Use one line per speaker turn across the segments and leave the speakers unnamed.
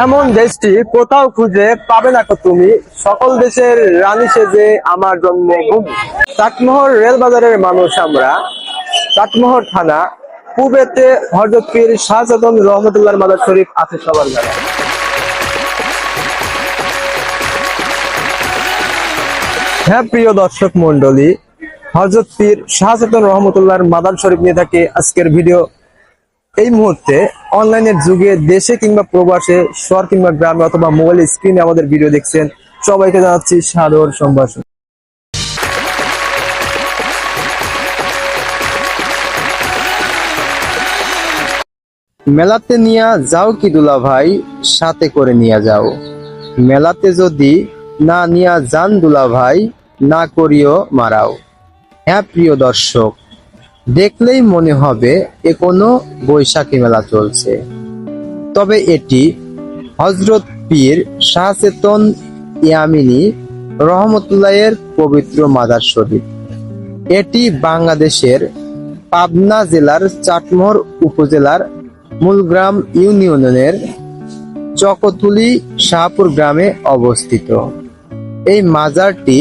এমন দেশটি কোথাও খুঁজে পাবে না তুমি। সকল দেশের রানী সেজে আমার জন্মভূমি। চাটমোহর রেল বাজারের মানুষ আমরা। চাটমোহর থানা। পূবেতে হরজত পীর শাহজাদন রহমতুল্লাহ মাদার শরীফ আছে সবার জায়গায় হ্যাঁ প্রিয় দর্শক মন্ডলী হজরত পীর শাহজাদন রহমতুল্লাহর মাদার শরীফ নিয়ে থাকে আজকের ভিডিও। এই মুহূর্তে অনলাইনের যুগে দেশে কিংবা প্রবাসে, শহর কিংবা গ্রামে অথবা মোবাইল স্ক্রিনে আমাদের ভিডিও দেখছেন। সবাইকে জানাচ্ছি সাদর সম্ভাষণ। মেলাতে নিয়া যাও কি দুলা ভাই, সাথে করে নিয়ে যাও। মেলাতে যদি না নিয়া যান দুলা ভাই, না করিও মারাও। হ্যাঁ প্রিয় দর্শক দেখলেই মনে হবে এ কোনো বৈশাখী মেলা চলছে। তবে এটি হজরত পীর শাহচেতন ইয়ামিনী রহমতুল্লাহের পবিত্র মাদার শরীফ। এটি বাংলাদেশের পাবনা জেলার চাটমোহর উপজেলার মূলগ্রাম ইউনিয়নের চকতুলি শাহপুর গ্রামে অবস্থিত। এই মাজারটি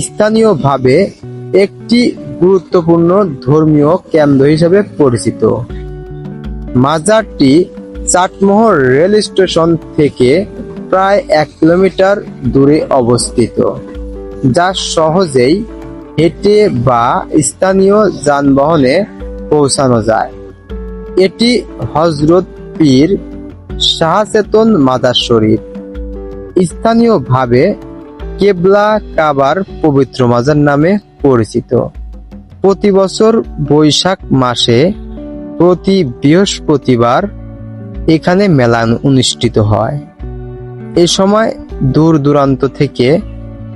স্থানীয়ভাবে একটি গুরুত্বপূর্ণ ধর্মীয় কেন্দ্র হিসেবে পরিচিত। মাজারটি চাটমোহর রেল স্টেশন থেকে প্রায় এক কিলোমিটার দূরে অবস্থিত, যা সহজেই হেঁটে বা স্থানীয় যানবাহনে পৌঁছানো যায়। এটি হজরত পীর শাহচেতন মাদার শরীফ। স্থানীয়ভাবে কেবলা কাবার পবিত্র মাজার নামে পরিচিত। প্রতি বছর বৈশাখ মাসে প্রতি বৃহস্পতিবার এখানে মেলা অনুষ্ঠিত হয়। এ সময় দূর দূরান্ত থেকে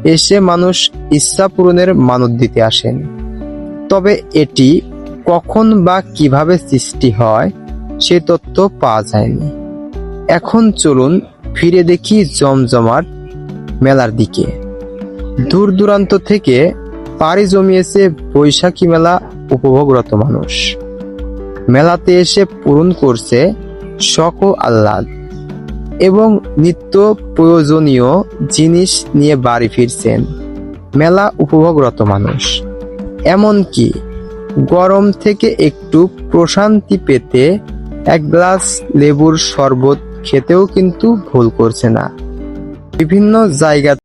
এসে মানুষ ইচ্ছা পূরণের মানত দিতে আসেন। তবে এটি কখন বা কীভাবে সৃষ্টি হয় সে তথ্য পাওয়া যায়নি। এখন চলুন ফিরে দেখি জমজমাট মেলার দিকে। দূর দূরান্ত থেকে পাড়ি জমিয়েছে বৈশাখী মেলা উপভোগরত মানুষ। মেলাতে এসে পূরণ করছে শখ আহ্লাদ এবং নিত্য প্রয়োজনীয় জিনিস নিয়ে বাড়ি ফিরছেন মেলা উপভোগরত মানুষ। এমনকি গরম থেকে একটু প্রশান্তি পেতে এক গ্লাস লেবুর শরবত খেতেও কিন্তু ভুল করছে না। বিভিন্ন জায়গা